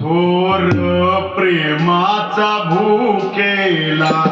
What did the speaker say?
थोर प्रेमाचा भूकेला.